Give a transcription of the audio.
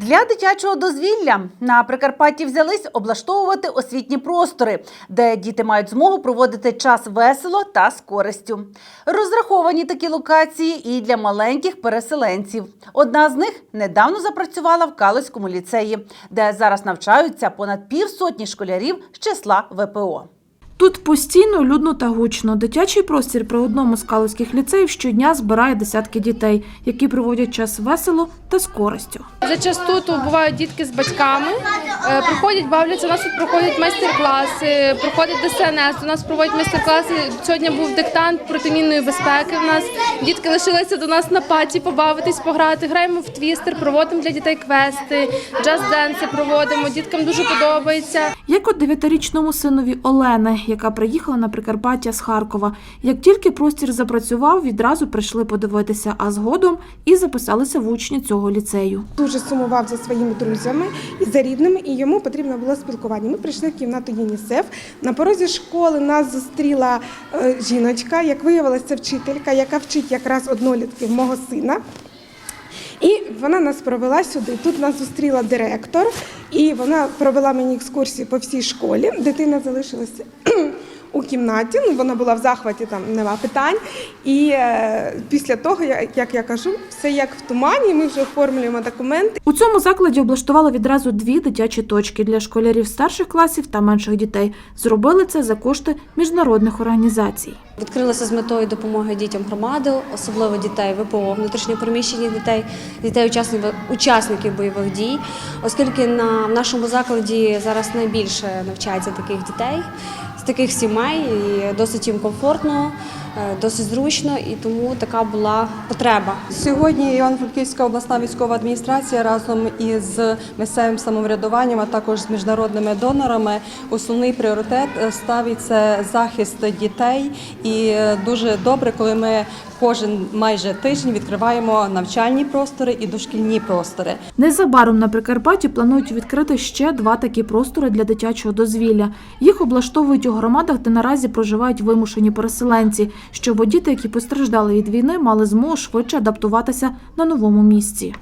Для дитячого дозвілля на Прикарпатті взялись облаштовувати освітні простори, де діти мають змогу проводити час весело та з користю. Розраховані такі локації і для маленьких переселенців. Одна з них недавно запрацювала в Калицькому ліцеї, де зараз навчаються понад півсотні школярів з числа ВПО. Тут постійно людно та гучно. Дитячий простір при одному з калузьких ліцеїв щодня збирає десятки дітей, які проводять час весело та з користю. Зачасту тут бувають дітки з батьками, е, приходять, бавляться. У нас тут проходять майстер-класи, проходить ДСНС. У нас проводять майстер-класи. Сьогодні був диктант протимінної безпеки. У нас дітки лишилися до нас на паті побавитись, пограти. Граємо в твістер, проводимо для дітей квести, джаз-денси проводимо. Діткам дуже подобається. Як от дев'ятирічному синові Олени, яка приїхала на Прикарпаття з Харкова. Як тільки простір запрацював, відразу прийшли подивитися, а згодом і записалися в учні цього ліцею. дуже сумував за своїми друзями і за рідними, і йому потрібно було спілкування. Ми прийшли в кімнату ЮНІСЕФ. На порозі школи нас зустріла е, жіночка, як виявилося, це вчителька, яка вчить якраз однолітків мого сина. І вона нас провела сюди. Тут нас зустріла директор, і вона провела мені екскурсії по всій школі. Дитина залишилася у кімнаті. Ну, вона була в захваті, там нема питань. І е, після того, я- як я кажу, все як в тумані. Ми вже оформлюємо документи. У цьому закладі облаштували відразу дві дитячі точки для школярів старших класів та менших дітей. Зробили це за кошти міжнародних організацій. Відкрилося з метою допомоги дітям громади, особливо дітей ВПО, внутрішньопереміщених дітей, дітей учасників, учасників бойових дій, оскільки на в нашому закладі зараз найбільше навчається таких дітей таких сімей, і досить їм комфортно, е, досить зручно, і тому така була потреба. Сьогодні Івано-Франківська обласна військова адміністрація разом із місцевим самоврядуванням, а також з міжнародними донорами основний пріоритет е, ставить це захист дітей. І е, дуже добре, коли ми кожен майже тиждень відкриваємо навчальні простори і дошкільні простори. Незабаром на Прикарпатті планують відкрити ще два такі простори для дитячого дозвілля. Їх облаштовують у громадах, де наразі проживають вимушені переселенці, щоб діти, які постраждали від війни, мали змогу швидше адаптуватися на новому місці.